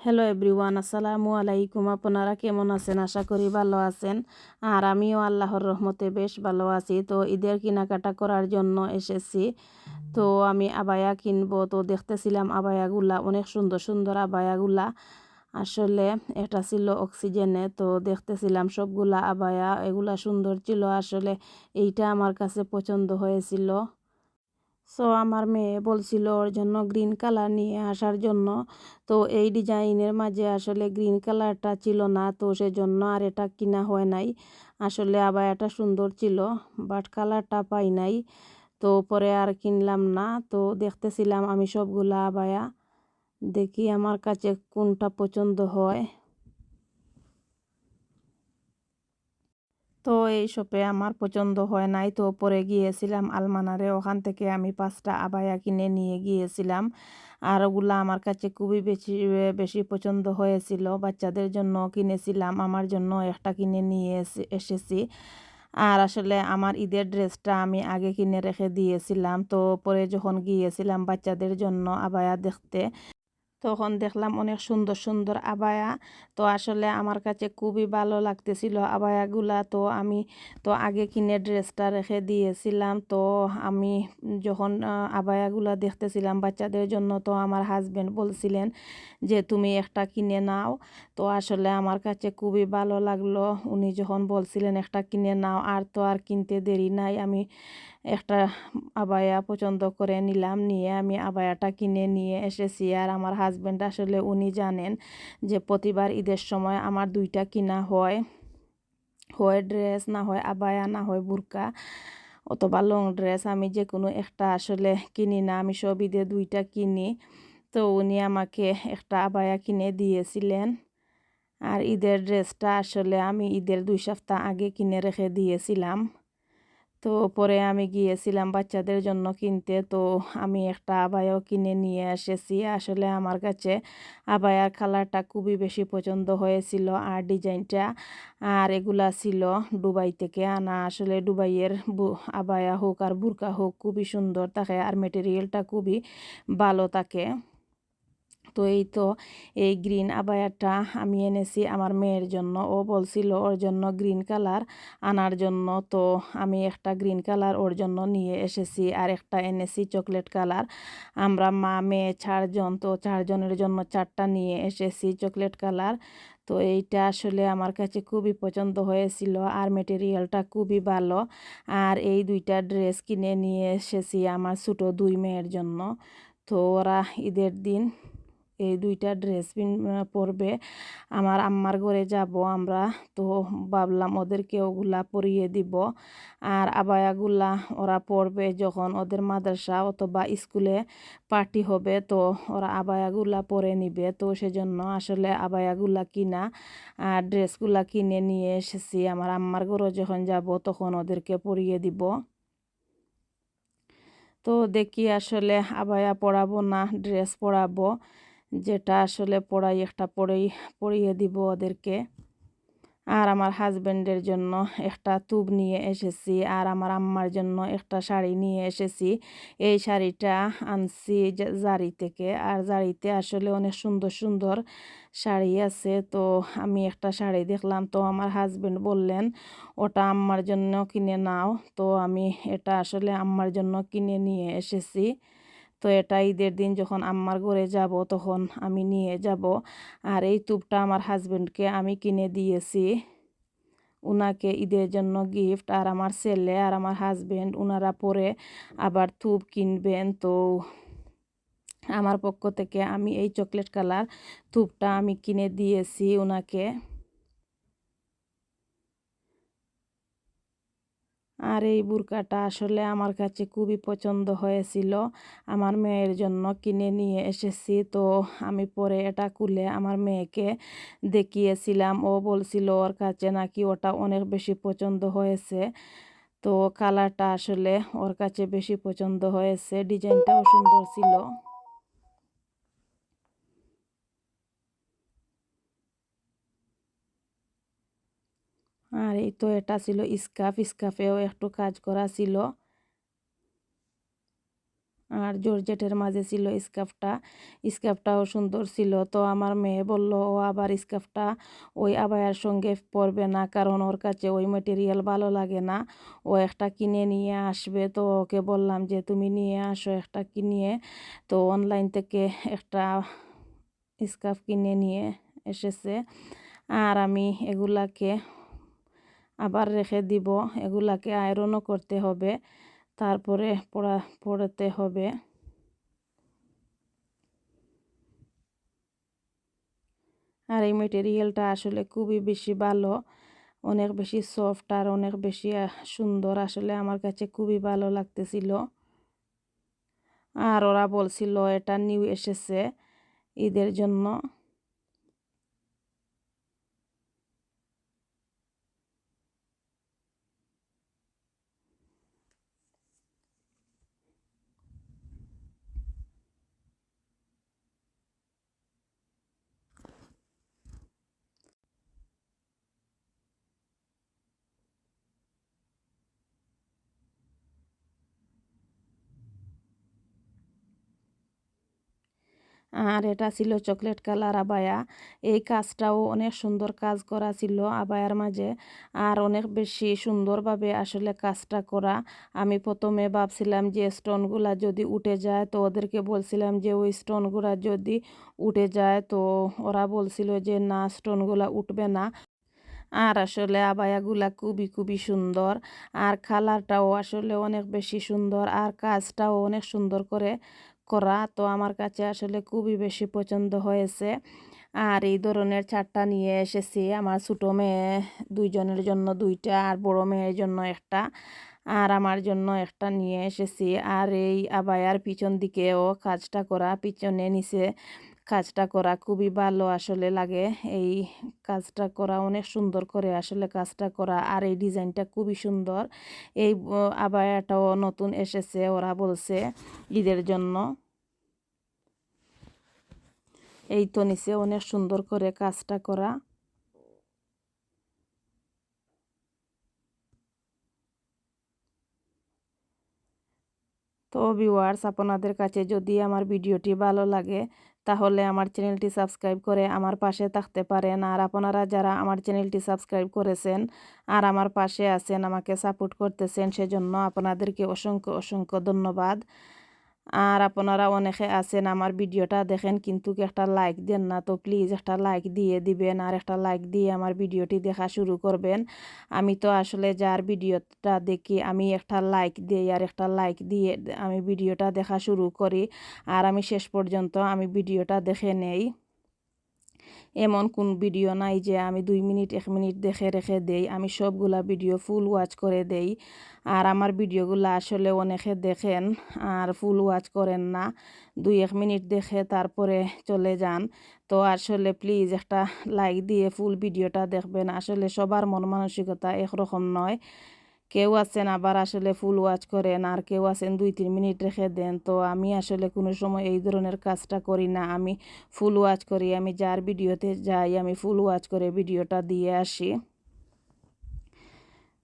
Hello everyone আসসালামু আলাইকুম। আপনারা কেমন আছেন? আশা করি ভালো আছেন। আর আমিও আল্লাহর রহমতে বেশ ভালো আছি। তো ঈদের কেনাকাটা করার জন্য এসেছি। তো আমি আবায়া কিনবো। তো দেখতেছিলাম আবায়াগুলা, অনেক সুন্দর সুন্দর আবায়াগুলা। আসলে এটা ছিল অক্সিজেনে। তো দেখতেছিলাম সবগুলা আবায়া, এগুলা সুন্দর ছিল। আসলে এইটা আমার কাছে পছন্দ হয়েছিল। সো আমার মেয়ে বলছিল ওর জন্য গ্রিন কালার নিয়ে আসার জন্য। তো এই ডিজাইনের মাঝে আসলে গ্রিন কালারটা ছিল না, তো সেজন্য আর এটা কিনা হয় নাই। আসলে আবায়াটা সুন্দর ছিল বাট কালারটা পাই নাই। তো পরে আর কিনলাম না, তো দেখতেছিলাম আমি সবগুলা আবায়া। দেখি আমার কাছে কোনটা পছন্দ হয়। তো এই শপে আমার পছন্দ হয় নাই। তো পরে গিয়েছিলাম আলমানারে, ওখান থেকে আমি পাঁচটা আবায়া কিনে নিয়ে গিয়েছিলাম। আর ওগুলা আমার কাছে খুবই বেশি বেশি পছন্দ হয়েছিল। বাচ্চাদের জন্য কিনেছিলাম, আমার জন্য একটা কিনে নিয়ে এসেছি। আর আসলে আমার ঈদের ড্রেসটা আমি আগে কিনে রেখে দিয়েছিলাম। তো পরে যখন গিয়েছিলাম বাচ্চাদের জন্য আবায়া দেখতে তখন দেখলাম অনেক সুন্দর সুন্দর আবায়া। তো আসলে আমার কাছে খুবই ভালো লাগতেছিল আবায়াগুলা। তো আমি তো আগে কিনে ড্রেসটা রেখে দিয়েছিলাম। তো আমি যখন আবায়াগুলা দেখতেছিলাম বাচ্চাদের জন্য, তো আমার হাজব্যান্ড বলছিলেন যে, তুমি একটা কিনে নাও। তো আসলে আমার কাছে খুবই ভালো লাগল। উনি যখন বলছিলেন, একটা কিনে নাও। আর তো আর কিনতে দেরি নাই। আমি একটা আবায়া পছন্দ করে নিলাম, নিয়ে আমি আবায়াটা কিনে নিয়ে এসেছি। আর আমার হাজব্যান্ড আসলে উনি জানেন যে প্রতিবার ঈদের সময় আমার দুইটা কিনা হয়। হয় ড্রেস না হয় আবায়া, না হয় বুরকা অথবা লং ড্রেস আমি যে কোনো একটা আসলে কিনি না, আমি সব ঈদে দুইটা কিনি। তো উনি আমাকে একটা আবায়া কিনে দিয়েছিলেন। আর ঈদের ড্রেসটা আসলে আমি ঈদের দুই সপ্তাহ আগে কিনে রেখে দিয়েছিলাম। তো পরে আমি গিয়েছিলাম বাচ্চাদের জন্য কিনতে। তো আমি একটা আবায়াও কিনে নিয়ে এসেছি। আসলে আমার কাছে আবায়ার কালারটা খুবই বেশি পছন্দ হয়েছিল। আর ডিজাইনটা, আর এগুলা ছিল দুবাই থেকে আনা। আসলে দুবাইয়ের আবায়া হোক আর বুরকা হোক খুবই সুন্দর থাকে। আর মেটেরিয়ালটা খুবই ভালো থাকে। তো এই তো, এই গ্রিন আবায়াটা আমি এনেছি আমার মেয়ের জন্য। ও বলছিল ওর জন্য গ্রিন কালার আনার জন্য। তো আমি একটা গ্রিন কালার ওর জন্য নিয়ে এসেছি আর একটা এনেছি চকলেট কালার আমরা মা, মেয়ে, চারজন, তো চারজনের জন্য চারটা নিয়ে এসেছি চকলেট কালার তো এইটা আসলে আমার কাছে খুবই পছন্দ হয়েছিল আর মেটেরিয়ালটা খুবই ভালো। আর এই দুইটা ড্রেস কিনে নিয়ে এসেছি আমার ছোটো দুই মেয়ের জন্য। তো ওরা ঈদের দিন এই দুইটা ড্রেস পরবে। আমার আম্মার ঘরে যাব আমরা, তো ভাবলাম ওদেরকে ওগুলা পরিয়ে দিব। আর আবায়াগুলা ওরা পড়বে যখন ওদের মাদ্রাসা অথবা স্কুলে পার্টি হবে, তো ওরা আবায়াগুলা পরে নিবে। তো সেজন্য আসলে আবায়াগুলা কিনা আর ড্রেসগুলা কিনে নিয়ে এসেছি। আমার আম্মার ঘরে যখন যাব তখন ওদেরকে পরিয়ে দিব। তো দেখি আসলে আবায়া পড়াবো না ড্রেস পরাবো। যেটা আসলে পড়াই একটা পড়েই, পড়িয়ে দিব ওদেরকে। আর আমার হাজব্যান্ডের জন্য একটা তুব নিয়ে এসেছি, আর আমার আম্মার জন্য একটা শাড়ি নিয়ে এসেছি। এই শাড়িটা আনছি জারি থেকে, আর জারিতে আসলে অনেক সুন্দর সুন্দর শাড়ি আছে। তো আমি একটা শাড়ি দেখলাম, তো আমার হাজব্যান্ড বললেন, ওটা আম্মার জন্য কিনে নাও। তো আমি এটা আসলে আম্মার জন্য কিনে নিয়ে এসেছি। তো এটা ঈদের দিন যখন আম্মার ঘরে যাব তখন আমি নিয়ে যাব। আর এই তুপটা আমার হাজব্যান্ডকে আমি কিনে দিয়েছি। উনাকে ঈদের জন্য গিফট আর আমার ছেলে আর আমার হাজব্যান্ড ওনারা পরে আবার থুপ কিনবেন। তো আমার পক্ষ থেকে আমি এই চকলেট কালার থুপটা আমি কিনে দিয়েছি ওনাকে আর এই বুরকাটা আসলে আমার কাছে খুবই পছন্দ হয়েছিল। আমার মেয়ের জন্য কিনে নিয়ে এসেছি। তো আমি পরে এটা খুলে আমার মেয়েকে দেখিয়েছিলাম। ও বলছিল, ওর কাছে নাকি ওটা অনেক বেশি পছন্দ হয়েছে। তো কালারটা আসলে ওর কাছে বেশি পছন্দ হয়েছে। ডিজাইনটাও সুন্দর ছিল। আর এই তো এটা ছিল স্কাফ স্কাফেও একটু কাজ করা ছিল। আর জর্জেটের মাঝে ছিল স্কার্ফটা, স্কার্ফটাও সুন্দর ছিল। তো আমার মেয়ে বলল, ও আবার স্কার্ফটা ওই আবায়ার সঙ্গে পরবে না, কারণ ওর কাছে ওই মেটেরিয়াল ভালো লাগে না। ও একটা কিনে নিয়ে আসবে। তো ওকে বললাম যে, তুমি নিয়ে আসো একটা কিনিয়ে তো অনলাইন থেকে একটা স্কার্ফ কিনে নিয়ে এসেছে। আর আমি এগুলাকে আবার রেখে দিব। এগুলাকে আয়রনও করতে হবে। তারপরে পড়া, পড়াতে হবে। আর এই মেটেরিয়ালটা আসলে খুবই বেশি ভালো। অনেক বেশি সফট আর অনেক বেশি সুন্দর। আসলে আমার কাছে খুবই ভালো লাগতেছিল। আর ওরা বলছিল, এটা নিউ এসেছে ঈদের জন্য। আর এটা ছিল চকলেট কালার আবায়া। এই কাজটাও অনেক সুন্দর কাজ করা ছিল আবায়ার মাঝে। আর অনেক বেশি সুন্দরভাবে আসলে কাজটা করা। আমি প্রথমে ভাবছিলাম যে স্টোনগুলা যদি উঠে যায়, তো ওদেরকে বলছিলাম যে ওই স্টোনগুলা যদি উঠে যায়, তো ওরা বলছিল যে না, স্টোনগুলা উঠবে না। আর আসলে আবায়াগুলা খুবই খুবই সুন্দর। আর কালারটাও আসলে অনেক বেশি সুন্দর। আর কাজটাও অনেক সুন্দর করে করা তো আমার কাছে আসলে খুবই বেশি পছন্দ হয়েছে। আর এই ধরনের চারটা নিয়ে এসেছি। আমার ছোটো মেয়ে দুইজনের জন্য দুইটা আর বড় মেয়ের জন্য একটা। আর আমার জন্য একটা নিয়ে এসেছি। আর এই আবায়ার পিছন দিকেও কাজটা করা, পিছনে নিচে কাজটা করা খুবই ভালো আসলে লাগে। এই কাজটা করা অনেক সুন্দর করে আসলে কাজটা করা। আর এই ডিজাইনটা খুবই সুন্দর। এই আবায়াটাও নতুন এসেছে, ওরা বলছে ঈদের জন্য। এই তো নিচে অনেক সুন্দর করে কাজটা করা। তো ভিউয়ার্স আপনাদের কাছে যদি আমার ভিডিওটি ভালো লাগে তাহলে আমার চ্যানেলটি সাবস্ক্রাইব করে আমার পাশে থাকতে পারেন। আর আপনারা যারা আমার চ্যানেলটি সাবস্ক্রাইব করেছেন আর আমার পাশে আছেন, আমাকে সাপোর্ট করতেছেন, সেজন্য আপনাদেরকে অসংখ্য অসংখ্য ধন্যবাদ। আর আপনারা অনেকে আছেন, আমার ভিডিওটা দেখেন কিন্তু একটা লাইক দেন না, তো প্লিজ একটা লাইক দিয়ে দিবেন আর একটা লাইক দিয়ে আমার ভিডিওটি দেখা শুরু করবেন। আমি তো আসলে যার ভিডিওটা দেখি, আমি একটা লাইক দিই আর একটা লাইক দিয়ে আমি ভিডিওটা দেখা শুরু করি। আর আমি শেষ পর্যন্ত আমি ভিডিওটা দেখে নেই। এমন কোন ভিডিও নাই যে আমি দুই মিনিট, এক মিনিট দেখে রেখে দেই, আমি সবগুলা ভিডিও ফুল ওয়াচ করে দেই। আর আমার ভিডিওগুলো আসলে অনেকে দেখেন আর ফুল ওয়াচ করেন না। দুই, এক মিনিট দেখে তারপরে চলে যান। তো আসলে প্লিজ একটা লাইক দিয়ে ফুল ভিডিওটা দেখবেন। আসলে সবার মন মানসিকতা একরকম নয়। কেউ আছেন আবার আসলে ফুল ওয়াচ করেন, আর কেউ আছেন দুই, তিন মিনিট রেখে দেন। তো আমি আসলে কোনো সময় এই ধরনের কাজটা করি না। আমি ফুল ওয়াচ করি, আমি যার ভিডিওতে যাই, আমি ফুল ওয়াচ করে ভিডিওটা দিয়ে আসি।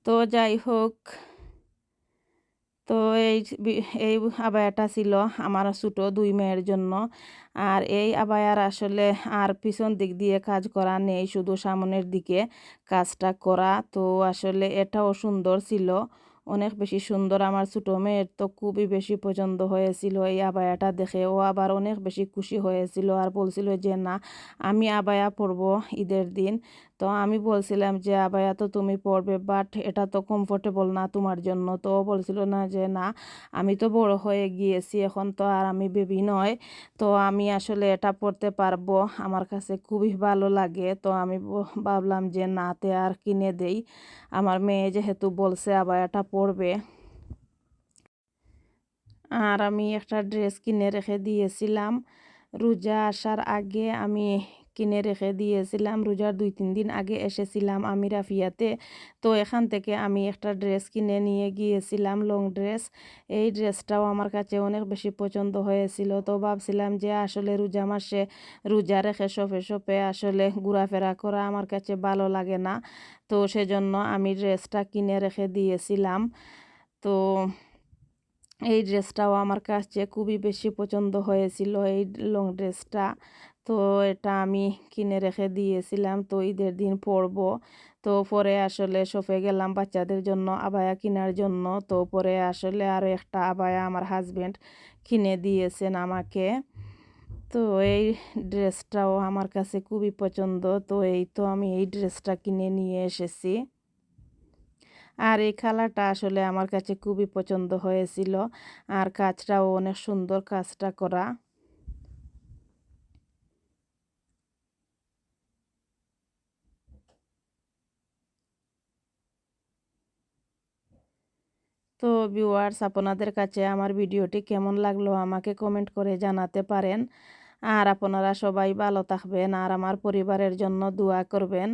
তো যাই হোক তো এই এই আবায়াটা ছিল আমার ছোটো দুই মেয়ের জন্য। আর এই আবায়ার আসলে আর পিছন দিক দিয়ে কাজ করা নেই, শুধু সামনের দিকে কাজটা করা। তো আসলে এটাও সুন্দর ছিল, অনেক বেশি সুন্দর। আমার ছোটো মেয়ের তো খুবই বেশি পছন্দ হয়েছিল এই আবায়াটা দেখে। ও আবার অনেক বেশি খুশি হয়েছিল আর বলছিল যে, না, আমি আবায়া পরব ঈদের দিন। তো আমি বলছিলাম যে আবায়া তো তুমি পড়বে বাট এটা তো কমফোর্টেবল না তোমার জন্য। তো বলছিল না যে, না, আমি তো বড় হয়ে গিয়েছি এখন তো আর আমি বেবি নয় তো আমি আসলে এটা পড়তে পারব, আমার কাছে খুবই ভালো লাগে। তো আমি ভাবলাম যে নাতে আর কিনে দেই। আমার মেয়ে যেহেতু বলছে আবার এটা পরবে আর আমি একটা ড্রেস কিনে রেখে দিয়েছিলাম। রোজা আসার আগে আমি কিনে রেখে দিয়েছিলাম। রোজার দুই, তিন দিন আগে এসেছিলাম আমি রাফিয়াতে। তো এখান থেকে আমি একটা ড্রেস কিনে নিয়ে গিয়েছিলাম, লং ড্রেস। এই ড্রেসটাও আমার কাছে অনেক বেশি পছন্দ হয়েছিল। তো ভাবছিলাম যে আসলে রোজা মাসে রোজা রেখে সফে সফে আসলে ঘোরাফেরা করা আমার কাছে ভালো লাগে না। তো সেজন্য আমি ড্রেসটা কিনে রেখে দিয়েছিলাম। তো এই ড্রেসটাও আমার কাছে খুবই বেশি পছন্দ হয়েছিল, এই লং ড্রেসটা। তো এটা আমি কিনে রেখে দিয়েছিলাম, তো ঈদের দিন পরবো। তো পরে আসলে শপে গেলাম বাচ্চাদের জন্য, আবায়া কেনার জন্য। তো পরে আসলে আরও একটা আবায়া আমার হাজব্যান্ড কিনে দিয়েছেন আমাকে। তো এই ড্রেসটাও আমার কাছে খুবই পছন্দ, তো এই তো আমি এই ড্রেসটা কিনে নিয়ে এসেছি। আর এই কালারটা আসলে আমার কাছে খুবই পছন্দ হয়েছিল। আর কাজটাও অনেক সুন্দর কাজটা করা। তো ভিউয়ার্স আপনাদের কাছে আমার ভিডিওটি কেমন লাগল আমাকে কমেন্ট করে জানাতে পারেন। আর আপনারা সবাই ভালো থাকবেন, আর আমার পরিবারের জন্য দোয়া করবেন।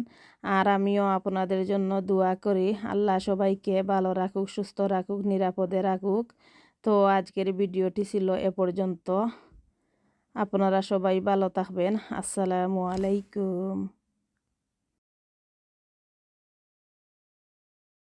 আর আমিও আপনাদের জন্য দোয়া করি, আল্লাহ সবাইকে ভালো রাখুক, সুস্থ রাখুক, নিরাপদে রাখুক। তো আজকের ভিডিওটি ছিল এ পর্যন্ত। আপনারা সবাই ভালো থাকবেন, আসসালামু আলাইকুম।